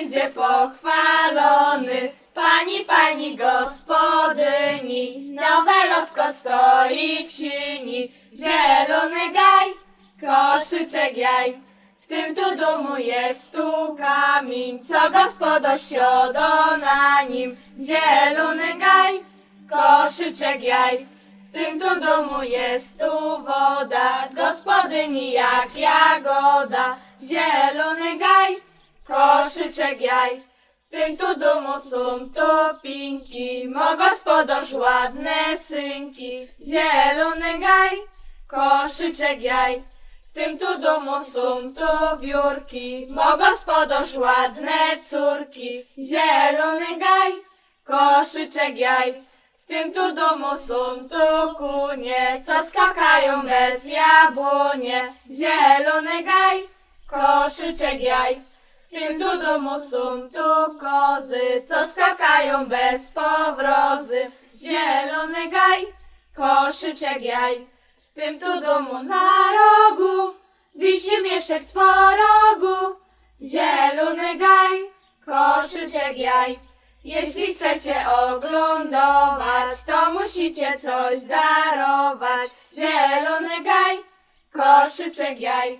będzie pochwalony. Pani, pani gospodyni, nowe lotko stoi w sini. Zielony gaj, koszyczek jaj. W tym tu domu jest tu kamień, co gospodo siodo na nim. Zielony gaj, koszyczek jaj. W tym tu domu jest tu woda, gospodyni jak jagoda. Zielony gaj, koszyczek jaj. W tym tu domu są topinki, mo gospodarz ładne synki. Zielony gaj, koszyczek jaj. W tym tu domu są to wiórki, mo gospodarz ładne córki. Zielony gaj, koszyczek jaj. W tym tu domu są tu kunie, co skakają bez jabłonie. Zielony gaj, koszyczek jaj. Tym tu domu są tu kozy, co skakają bez powrozy. Zielony gaj, koszyczek jaj. W tym tu domu na rogu wisi mieszek tworogu. Zielony gaj, koszyczek jaj. Jeśli chcecie oglądować, to musicie coś darować. Zielony gaj, koszyczek jaj.